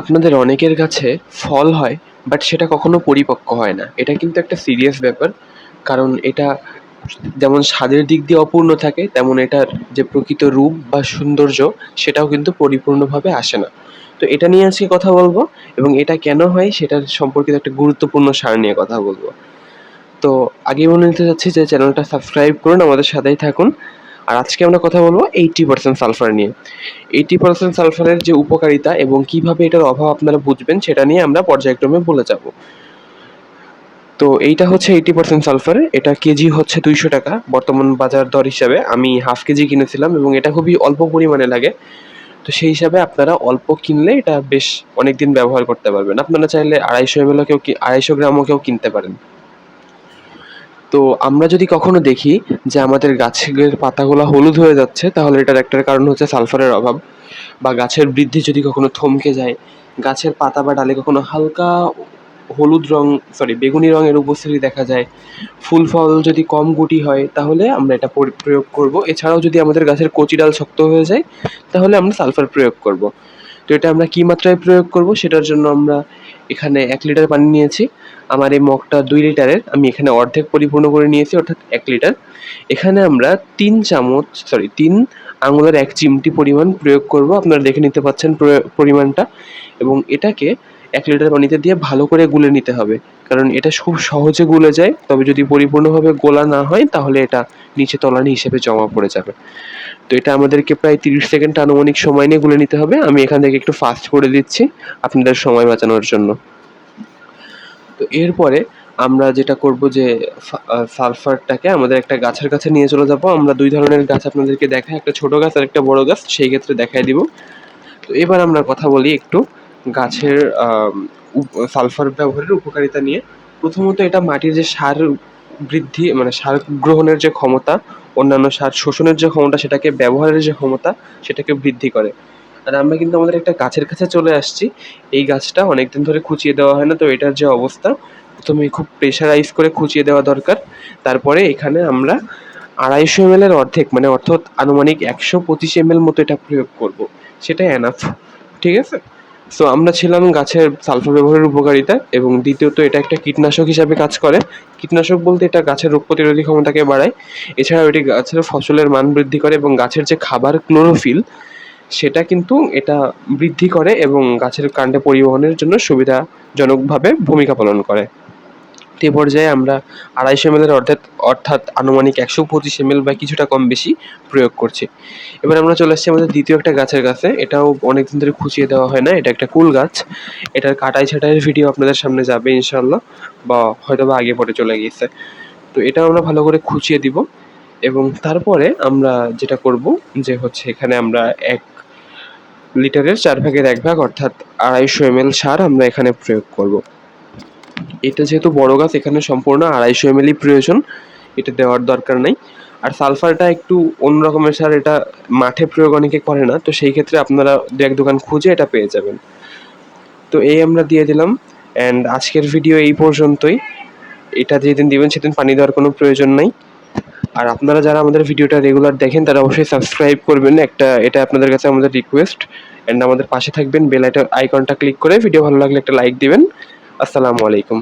আপনাদের অনেকের কাছে ফল হয় বাট সেটা কখনো পরিপক্ক হয় না। এটা কিন্তু একটা সিরিয়াস ব্যাপার, কারণ এটা যেমন স্বাদের দিক দিয়ে অপূর্ণ থাকে, তেমন এটার যে প্রকৃত রূপ বা সৌন্দর্য, সেটাও কিন্তু পরিপূর্ণভাবে আসে না। তো এটা নিয়ে আজকে কথা বলব, এবং এটা কেন হয় সেটার সম্পর্কিত একটা গুরুত্বপূর্ণ সার নিয়ে কথা বলব। তো আগে বলে নিতে চাচ্ছি যে চ্যানেলটা সাবস্ক্রাইব করুন, আমাদের সাথেই থাকুন। আর আজকে আমরা কথা বলব এইটটি পার্সেন্ট সালফার নিয়ে। এইটটি পার্সেন্ট সালফারের যে উপকারিতা এবং কীভাবে এটার অভাব আপনারা বুঝবেন, সেটা নিয়ে আমরা পর্যায়ক্রমে বলে যাব। তো এইটা হচ্ছে এইটি পার্সেন্ট সালফার এটা কেজি হচ্ছে দুইশো টাকা, বর্তমান বাজার দর হিসাবে। আমি হাফ কেজি কিনেছিলাম এবং এটা খুবই অল্প পরিমাণে লাগে। তো সেই হিসাবে আপনারা অল্প কিনলে এটা বেশ অনেক দিন ব্যবহার করতে পারবেন। আপনারা চাইলে আড়াইশো এমএলও কেউ আড়াইশো গ্রামও কেউ কিনতে পারেন। তো আমরা যদি কখনো দেখি যে আমাদের গাছের পাতাগুলো হলুদ হয়ে যাচ্ছে, তাহলে এটার একটা কারণ হচ্ছে সালফারের অভাব বা গাছের বৃদ্ধি যদি কখনো থমকে যায়, গাছের পাতা বা ডালে কখনো হালকা হলুদ রং সরি বেগুনি রঙের উপস্থিতি দেখা যায়, ফুল ফল যদি কম গুটি হয়, তাহলে আমরা এটা প্রয়োগ করব। এছাড়াও যদি আমাদের গাছের কচি ডাল শক্ত হয়ে যায়, তাহলে আমরা সালফার প্রয়োগ করব। তো এটা আমরা কী মাত্রায় প্রয়োগ করব সেটার জন্য আমরা এখানে এক লিটার পানি নিয়েছি। আমার এই মগটা দুই লিটারের, আমি এখানে অর্ধেক পরিপূর্ণ করে নিয়েছি, অর্থাৎ এক লিটার। এখানে আমরা তিন চামচ সরি তিন আঙুলের এক চিমটি পরিমাণ প্রয়োগ করব। আপনারা দেখে নিতে পাচ্ছেন পরিমাণটা। এবং এটাকে এক লিটার পানিতে দিয়ে ভালো করে গুলে নিতে হবে। কারণ এটা খুব সহজে গুলে যায়। তবে যদি পরিপূর্ণভাবে গোলা না হয়, তাহলে এটা নিচে তলানি হিসেবে জমা পড়ে যাবে। তো এটা আমাদেরকে প্রায় তিরিশ সেকেন্ড আনুমানিক সময় নিয়ে গুলে নিতে হবে। আমি এখান থেকে একটু ফাস্ট করে দিচ্ছি আপনাদের সময় বাঁচানোর জন্য। তো এরপরে আমরা যেটা করব যে সালফারটাকে আমাদের একটা গাছের কাছে নিয়ে চলে যাব। আমরা দুই ধরনের গাছ আপনাদেরকে দেখাই। একটা ছোট গাছ আর একটা বড় গাছ, সেই ক্ষেত্রে দেখাই দিব। তো এবার আমরা কথা বলি একটু গাছের সালফার ব্যবহারের উপকারিতা নিয়ে প্রথমত এটা মাটির যে সার বৃদ্ধি মানে সার গ্রহণের যে ক্ষমতা, অন্যান্য সার শোষণের যে ক্ষমতা, সেটাকে ব্যবহারের যে ক্ষমতা, সেটাকে বৃদ্ধি করে। আর আমরা কিন্তু আমাদের একটা গাছের কাছে চলে আসছি। এই গাছটা অনেকদিন ধরে খুঁচিয়ে দেওয়া হয় না, তো এটার যে অবস্থা, প্রথমে খুব প্রেশারাইজ করে খুঁচিয়ে দেওয়া দরকার। তারপরে এখানে আমরা আড়াইশো এম এর অর্ধেক মানে অর্থাৎ আনুমানিক একশো পঁচিশ এম মতো এটা প্রয়োগ করব। সেটা এনাফ ঠিক আছে? সো আমরা ছিলাম গাছের সালফার ব্যবহারের উপকারিতা এবং দ্বিতীয়ত এটা একটা কীটনাশক হিসাবে কাজ করে। কীটনাশক বলতে এটা গাছের রোগ প্রতিরোধী ক্ষমতাকে বাড়ায়। এছাড়াও এটি গাছের ফসলের মান বৃদ্ধি করে এবং গাছের যে খাবার ক্লোরোফিল, সেটা কিন্তু এটা বৃদ্ধি করে এবং গাছের কাণ্ডে পরিবহনের জন্য সুবিধাজনকভাবে ভূমিকা পালন করে। তো পর্যায়ে আমরা আড়াইশো এম এর অর্থাৎ অর্থাৎ আনুমানিক একশো পঁচিশ এমএল বা কিছুটা কম বেশি প্রয়োগ করছি। এবার আমরা চলে আসছি আমাদের দ্বিতীয় একটা গাছের কাছে এটাও অনেকদিন ধরে খুঁচিয়ে দেওয়া হয় না, এটা একটা কুল গাছ। এটার কাটাই ছাটাইয়ের ভিডিও আপনাদের সামনে যাবে ইনশাল্লাহ বা হয়তো বা আগে পরে চলে গিয়েছে। তো এটা আমরা ভালো করে খুঁচিয়ে দিব, এবং তারপরে আমরা যেটা করব যে হচ্ছে এখানে আমরা এক লিটারের চার ভাগের এক ভাগ, অর্থাৎ আড়াইশো এম সার আমরা এখানে প্রয়োগ করব। এটা যেহেতু বড় গাছ, এখানে সম্পূর্ণ আড়াইশো এম প্রয়োজন। এটা দেওয়ার দরকার নাই। আর সালফারটা একটু অন্য রকমের সার, এটা মাঠে প্রয়োগ অনেকে করে না। তো সেই ক্ষেত্রে আপনারা দু এক দোকান খুঁজে এটা পেয়ে যাবেন। তো এই আমরা দিয়ে দিলাম। অ্যান্ড আজকের ভিডিও এই পর্যন্তই। এটা যেদিন দিবেন, সেদিন পানি দেওয়ার কোনো প্রয়োজন নাই। আর আপনারা যারা আমাদের ভিডিওটা রেগুলার দেখেন, তারা অবশ্যই সাবস্ক্রাইব করবেন। একটা, এটা আপনাদের কাছে আমাদের রিকোয়েস্ট অ্যান্ড আমাদের পাশে থাকবেন বেল আইকনটা ক্লিক করে ভিডিও ভালো লাগলে একটা লাইক দিবেন। আসসালামু আলাইকুম।